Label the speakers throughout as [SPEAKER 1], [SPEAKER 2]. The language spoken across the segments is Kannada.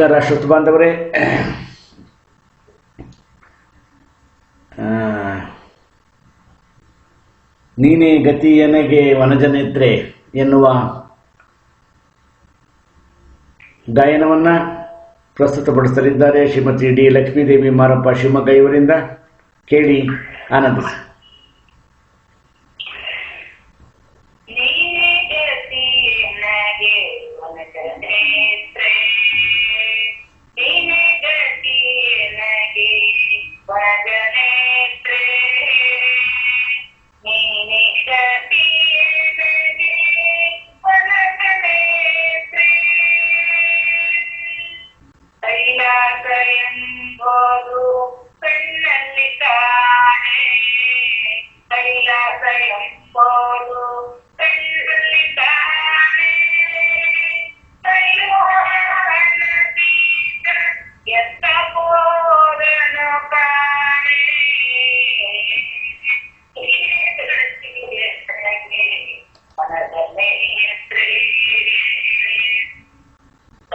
[SPEAKER 1] ನಮಸ್ಕಾರ ಶ್ರುತ್ ಬಾಂಧವರೇ ನೀನೇ ಗತಿಯನಗೆ ವನಜನಿದ್ರೆ ಎನ್ನುವ ಗಾಯನವನ್ನ ಪ್ರಸ್ತುತಪಡಿಸಲಿದ್ದಾರೆ ಶ್ರೀಮತಿ ಡಿ ಲಕ್ಷ್ಮೀದೇವಿ ಮಾರಪ್ಪ ಶಿವಮೊಗ್ಗ ಇವರಿಂದ ಕೇಳಿ ಆನಂದಿಸಿ.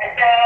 [SPEAKER 2] Este